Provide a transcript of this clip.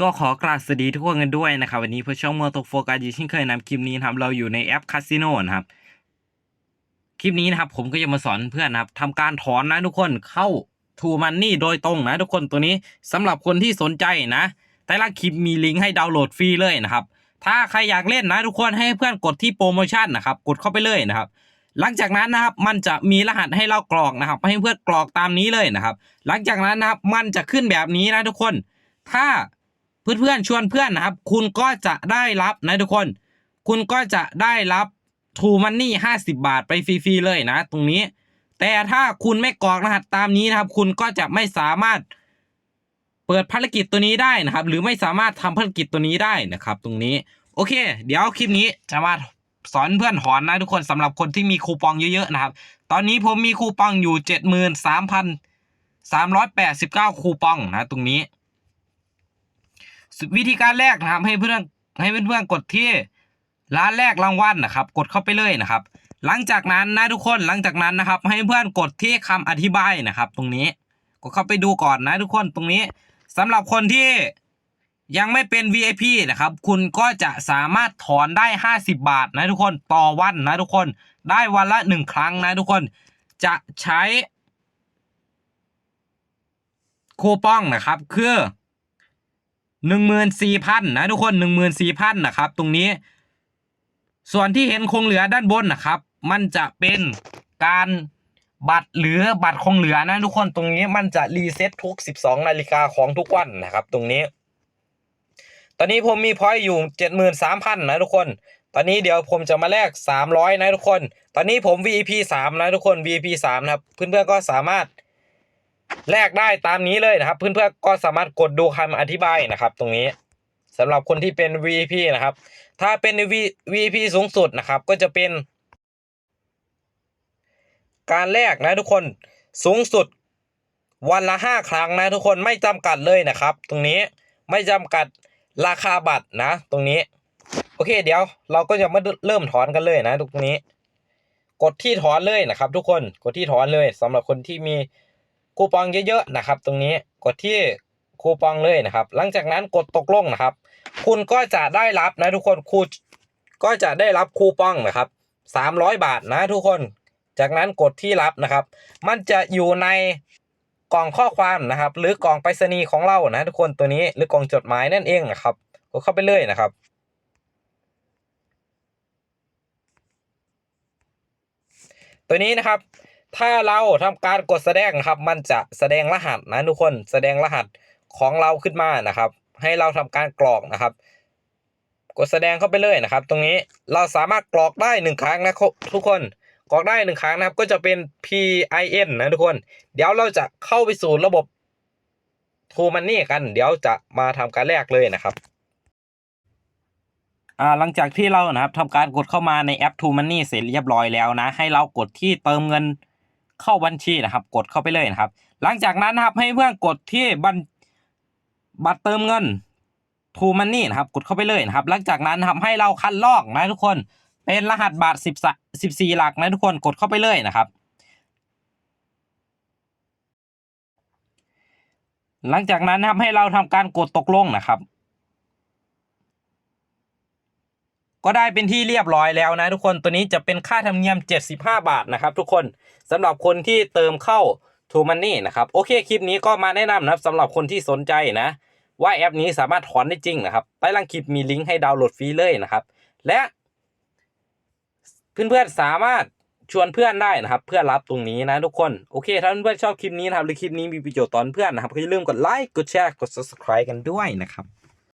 ก็ขอกราบสวัสดีทุกคนกันด้วยนะครับ วันนี้เพื่อช่องมอตกโฟกัสอยู่เช่นเคยนำคลิปนี้นะครับเราอยู่ในแอปคาสิโนนะครับ คลิปนี้นะครับ ผมก็จะมาสอนเพื่อนนะครับทำการถอนนะทุกคนเข้าทูมันนี่โดยตรงนะ ทุกคนตัวนี้สำหรับคนที่สนใจนะ แต่ละคลิปมีลิงก์ให้ดาวน์โหลดฟรีเลยนะครับ ถ้าใครอยากเล่นนะทุกคนให้เพื่อนกดที่โปรโมชั่นนะครับกดเข้าไปเลยนะครับหลังจากนั้นนะครับมันจะมีรหัสให้เรากรอกนะครับ ให้เพื่อนกรอกตามนี้เลยนะครับ หลังจากนั้นนะครับมันจะขึ้นแบบนี้นะทุกคน ถ้า เพื่อนๆชวนเพื่อนนะครับ คุณก็จะได้รับนะทุกคน คุณก็จะได้รับทูมันนี่ห้าสิบาทไปฟรีๆเลยนะ ตรงนี้ แต่ถ้าคุณไม่กรอกรหัสตามนี้นะครับ คุณก็จะไม่สามารถเปิดภารกิจตัวนี้ได้นะครับ หรือไม่สามารถทำภารกิจตัวนี้ได้นะครับ ตรงนี้ โอเค เดี๋ยวคลิปนี้จะมาสอนเพื่อนถอนนะทุกคนสำหรับคนที่มีคูปองเยอะๆนะครับ ตอนนี้ผมมีคูปองอยู่เจ็ดหมื่นสามพันสามร้อยแปดสิบเก้าคูปองนะตรงนี้ วิธีการแรกนะครับให้เพื่อนให้เพื่อนๆกดที่ร้านแรกรางวัลนะครับ กดเข้าไปเลยนะครับ หลังจากนั้นนะทุกคนหลังจากนั้นนะครับ ให้เพื่อนกดที่คำอธิบายนะครับ ตรงนี้กดเข้าไปดูก่อนนะทุกคนตรงนี้สำหรับคนที่ยังไม่เป็น VIP นะครับ คุณก็จะสามารถถอนได้ 50 บาทนะทุกคนต่อวันนะทุกคนได้วันละหนึ่งครั้งนะทุกคนจะใช้คูปองนะครับ คือ หนึ่งหมื่นสี่พันนะทุกคนหนึ่งหมื่นสี่พันนะครับ ตรงนี้ ส่วนที่เห็นคงเหลือด้านบนนะครับ มันจะเป็นการบัตรหรือบัตรคงเหลือนะทุกคนตรงนี้มันจะรีเซ็ตทุก 12 นาฬิกาของทุกวันนะครับ ตรงนี้ ตอนนี้ผมมีพอยต์อยู่ 73,000 นะทุกคน ตอนนี้เดี๋ยวผมจะมาแลก300 นะทุกคน ตอนนี้ผม VIP 3 นะทุกคน VIP 3นะครับเพื่อนๆก็สามารถ แลกได้ตามนี้เลยนะครับ เพื่อนๆก็สามารถกดดูคำอธิบายนะครับ ตรงนี้สำหรับคนที่เป็น VIP นะครับ ถ้าเป็น VIP สูงสุดนะครับ ก็จะเป็น การแลกนะทุกคนสูงสุดวันละห้าครั้งนะทุกคนไม่จำกัดเลยนะครับ ตรงนี้ไม่จำกัดราคาบัตรนะ ตรงนี้ โอเคเดี๋ยวเราก็จะมาเริ่มถอนกันเลยนะตรงนี้ กดที่ถอนเลยนะครับ ทุกคนกดที่ถอนเลยสำหรับคนที่มี คูปองเยอะๆนะครับ ตรงนี้กดที่คูปองเลยนะครับ หลังจากนั้นกดตกลงนะครับ คุณก็จะได้รับนะทุกคนคูก็จะได้รับคูปองนะครับสามร้อยบาทนะทุกคน จากนั้นกดที่รับนะครับ มันจะอยู่ในกล่องข้อความนะครับ หรือกล่องไปรษณีย์ของเรานะทุกคนตัวนี้หรือกล่องจดหมายนั่นเองนะครับกดเข้าไปเลยนะครับตัวนี้นะครับ ถ้าเราทำการกดแสดงครับ มันจะแสดงรหัสนะทุกคนแสดงรหัสของเราขึ้นมานะครับ ให้เราทำการกรอกนะครับ กดแสดงเข้าไปเลยนะครับ ตรงนี้เราสามารถกรอกได้หนึ่งครั้งนะทุกคนกรอกได้หนึ่งครั้งนะครับ ก็จะเป็น PIN นะทุกคน เดี๋ยวเราจะเข้าไปสู่ระบบ True Money กัน เดี๋ยวจะมาทำการแลกเลยนะครับอ่าหลังจากที่เรานะครับทำการกดเข้ามาในแอป True Money เสร็จเรียบร้อยแล้วนะ ให้เรากดที่เติมเงิน เข้าบัญชีนะครับ กดเข้าไปเลยนะครับ หลังจากนั้นนะครับให้เพื่อนกดที่บัญบัตรเติมเงิน True Money นะครับ กดเข้าไปเลยนะครับ หลังจากนั้นนะครับให้เราคัดลอกนะทุกคน เป็นรหัสบัตรสิบสิบสี่หลักนะทุกคนกดเข้าไปเลยนะครับ หลังจากนั้นนะครับให้เราทำการกดตกลงนะครับ ก็ได้เป็นที่เรียบร้อยแล้วนะทุกคนตัวนี้จะเป็นค่าธรรมเนียม 75 บาทนะครับทุกคนสำหรับคนที่เติมเข้า True Money นะครับโอเคคลิปนี้ก็มาแนะนำนะครับสำหรับคนที่สนใจนะ ว่าแอปนี้สามารถถอนได้จริงนะครับใต้ล่างคลิปมีลิงก์ให้ดาวน์โหลดฟรีเลยนะครับ และเพื่อนๆสามารถชวนเพื่อนได้นะครับ เพื่อรับตรงนี้นะทุกคนโอเคถ้าเพื่อนๆชอบคลิปนี้นะครับหรือคลิปนี้มีประโยชน์ตอนเพื่อนนะครับก็อย่าลืมกดไลค์กดแชร์กด subscribe กันด้วยนะครับ